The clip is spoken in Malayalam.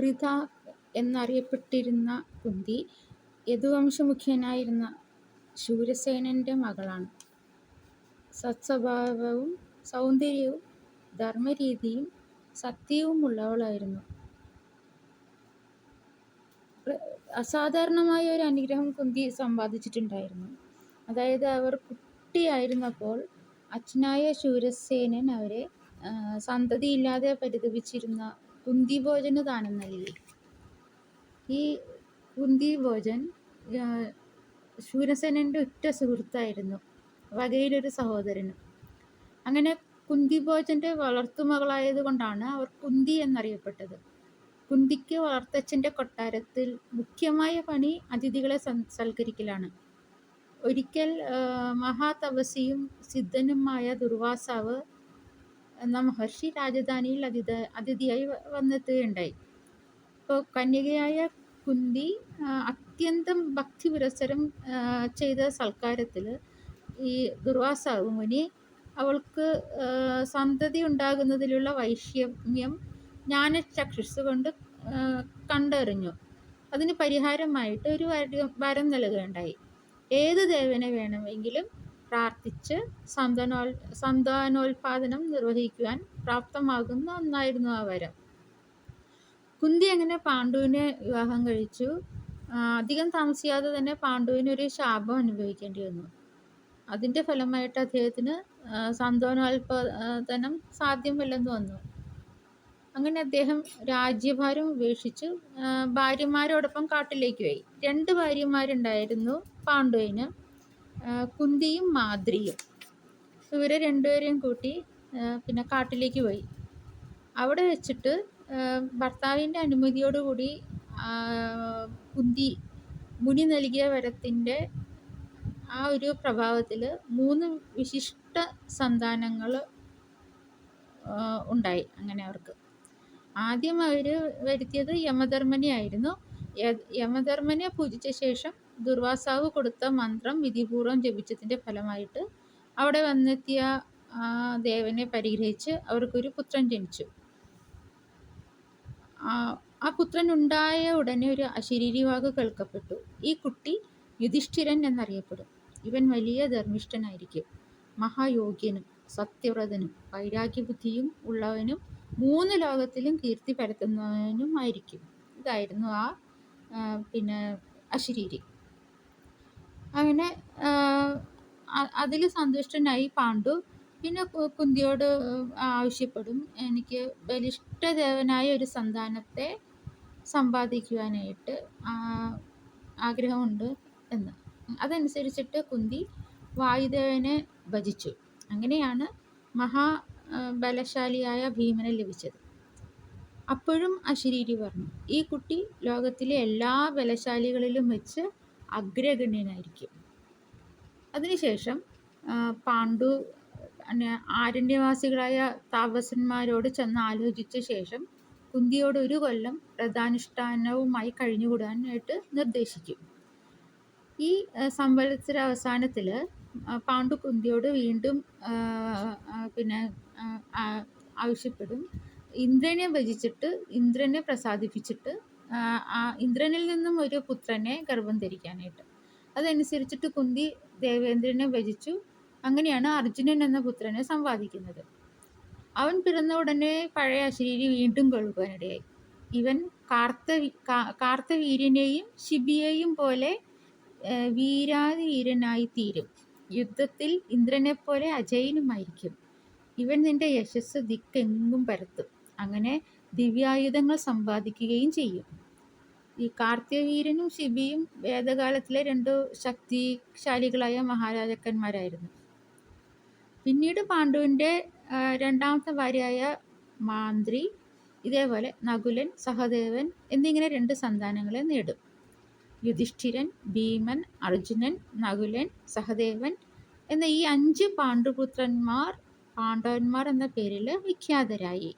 പൃഥ എന്നറിയപ്പെട്ടിരുന്ന കുന്തി യദുവംശമുഖ്യനായിരുന്ന ശൂരസേനന്റെ മകളാണ്. സത്സ്വഭാവവും സൗന്ദര്യവും ധർമ്മരീതിയും സത്യവുമുള്ളവളായിരുന്നു. അസാധാരണമായ ഒരു അനുഗ്രഹം കുന്തി സമ്പാദിച്ചിട്ടുണ്ടായിരുന്നു. അതായത് അവർ കുട്ടിയായിരുന്നപ്പോൾ അച്ഛനായ ശൂരസേനൻ അവരെ സന്തതിയില്ലാതെ പരിതപിച്ചിരുന്ന കുന്തിഭോജന് ദാനം നൽകി. ഈ കുന്തി ഭോജൻ ശൂരസേനന്റെ ഉറ്റ സുഹൃത്തായിരുന്നു. വകയിലൊരു സഹോദരനും. അങ്ങനെ കുന്തി ഭോജന്റെ വളർത്തുമകളായത് കൊണ്ടാണ് അവർ കുന്തി എന്നറിയപ്പെട്ടത്. കുന്തിക്ക് വളർത്തച്ഛന്റെ കൊട്ടാരത്തിൽ മുഖ്യമായ പണി അതിഥികളെ സൽക്കരിക്കലാണ്. ഒരിക്കൽ മഹാതപസിയും സിദ്ധനുമായ ദുർവാസാവ് എന്ന മഹർഷി രാജധാനിയിൽ അതിഥിയായി വന്നെത്തുകയുണ്ടായി. അപ്പോൾ കന്യകയായ കുന്തി അത്യന്തം ഭക്തി പുരസ്സരം ചെയ്ത സൽക്കാരത്തിൽ ഈ ദുർവാസാവ് മുനി അവൾക്ക് സന്തതി ഉണ്ടാകുന്നതിലുള്ള വൈഷമ്യം ജ്ഞാനചക്ഷുസ് കൊണ്ട് കണ്ടറിഞ്ഞു. അതിന് പരിഹാരമായിട്ട് ഒരു വരം നൽകുകയുണ്ടായി. ഏത് ദേവനെ വേണമെങ്കിലും പ്രാർത്ഥിച്ച് സന്താനോൽപാദനം നിർവഹിക്കുവാൻ പ്രാപ്തമാകുന്ന ഒന്നായിരുന്നു ആ വരം. കുന്തി അങ്ങനെ പാണ്ഡുവിനെ വിവാഹം കഴിച്ചു. അധികം താമസിയാതെ തന്നെ പാണ്ഡുവിന് ഒരു ശാപം അനുഭവിക്കേണ്ടി വന്നു. അതിന്റെ ഫലമായിട്ട് അദ്ദേഹത്തിന് സന്താനോൽപാദനം സാധ്യമല്ലെന്ന് വന്നു. അങ്ങനെ അദ്ദേഹം രാജ്യഭാരം ഉപേക്ഷിച്ച് ഭാര്യമാരോടൊപ്പം കാട്ടിലേക്ക് പോയി. രണ്ട് ഭാര്യമാരുണ്ടായിരുന്നു പാണ്ഡുവിന്. കുന്തിയും മാദ്രിയും. ഇവരെ രണ്ടുപേരെയും കൂട്ടി പിന്നെ കാട്ടിലേക്ക് പോയി. അവിടെ വെച്ചിട്ട് ഭർത്താവിന്റെ അനുമതിയോടുകൂടി കുന്തി മുനി നൽകിയ വരത്തിന്റെ ആ ഒരു പ്രഭാവത്തിൽ മൂന്ന് വിശിഷ്ട സന്താനങ്ങൾ ഉണ്ടായി അങ്ങനെ അവർക്ക്. ആദ്യം അവർ വരുത്തിയത് യമധർമ്മനെ ആയിരുന്നു യമധർമ്മനെ പൂജിച്ച ശേഷം ദുർവാസാവ് കൊടുത്ത മന്ത്രം വിധിപൂർവം ജപിച്ചതിന്റെ ഫലമായിട്ട് അവിടെ വന്നെത്തിയ ദേവനെ പരിഗ്രഹിച്ച് അവർക്കൊരു പുത്രൻ ജനിച്ചു. ആ പുത്രൻ ഉണ്ടായ ഉടനെ ഒരു അശരീരി വാക്ക് കേൾക്കപ്പെട്ടു. ഈ കുട്ടി യുധിഷ്ഠിരൻ എന്നറിയപ്പെടും. ഇവൻ വലിയ ധർമ്മിഷ്ഠനായിരിക്കും. മഹായോഗ്യനും സത്യവ്രതനും വൈരാഗ്യബുദ്ധിയും ഉള്ളവനും മൂന്ന് ലോകത്തിലും കീർത്തി പരത്തുന്നവനുമായിരിക്കും ഇതായിരുന്നു ആ പിന്നെ അശരീരി. അങ്ങനെ അതിൽ സന്തുഷ്ടനായി പാണ്ഡു. പിന്നെ കുന്തിയോട് ആവശ്യപ്പെടും എനിക്ക് ബലിഷ്ഠദേവനായ ഒരു സന്താനത്തെ സമ്പാദിക്കുവാനായിട്ട് ആഗ്രഹമുണ്ട് എന്ന്. അതനുസരിച്ചിട്ട് കുന്തി വായുദേവനെ ഭജിച്ചു. അങ്ങനെയാണ് മഹാ ബലശാലിയായ ഭീമനെ ലഭിച്ചത്. അപ്പോഴും അശരീരി പറഞ്ഞു ഈ കുട്ടി ലോകത്തിലെ എല്ലാ ബലശാലികളിലും വെച്ച് അഗ്രഗണ്യനായിരിക്കും. അതിനുശേഷം പാണ്ഡു ആരണ്യവാസികളായ താപസന്മാരോട് ചെന്ന് ആലോചിച്ച ശേഷം കുന്തിയോട് ഒരു കൊല്ലം വ്രതാനുഷ്ഠാനവുമായി കഴിഞ്ഞുകൂടാനായിട്ട് നിർദ്ദേശിക്കും. ഈ സംവത്സര അവസാനത്തിൽ പാണ്ഡു കുന്തിയോട് വീണ്ടും പിന്നെ ആവശ്യപ്പെടും ഇന്ദ്രനെ ഭജിച്ചിട്ട് ഇന്ദ്രനെ പ്രസാദിപ്പിച്ചിട്ട് ഇന്ദ്രനിൽ നിന്നും ഒരു പുത്രനെ ഗർഭം ധരിക്കാനായിട്ട്. അതനുസരിച്ചിട്ട് കുന്തി ദേവേന്ദ്രനെ ഭജിച്ചു. അങ്ങനെയാണ് അർജുനൻ എന്ന പുത്രനെ സമ്പാദിക്കുന്നത്. അവൻ പിറന്ന ഉടനെ പഴയ അശരീരി വീണ്ടും കഴുകാനിടയായി ഇവൻ കാർത്തവീര്യനെയും ശിബിയെയും പോലെ വീരാധിവീരനായിത്തീരും. യുദ്ധത്തിൽ ഇന്ദ്രനെ പോലെ അജയനുമായിരിക്കും ഇവൻ നിന്റെ യശസ്സ് ദിക്കെങ്ങും പരത്തും. അങ്ങനെ ദിവ്യായുധങ്ങൾ സമ്പാദിക്കുകയും ചെയ്യും. ഈ കാർത്തികവീരനും ശിബിയും വേദകാലത്തിലെ രണ്ടു ശക്തിശാലികളായ മഹാരാജാക്കന്മാരായിരുന്നു. പിന്നീട് പാണ്ഡുവിന്റെ രണ്ടാമത്തെ ഭാര്യയായ മാന്ത്രി ഇതേപോലെ നകുലൻ, സഹദേവൻ എന്നിങ്ങനെ രണ്ട് സന്താനങ്ങളെ നേടും. യുധിഷ്ഠിരൻ, ഭീമൻ, അർജുനൻ, നകുലൻ, സഹദേവൻ എന്ന ഈ അഞ്ച് പാണ്ഡുപുത്രന്മാർ പാണ്ഡവന്മാർ എന്ന പേരിൽ വിഖ്യാതരായി.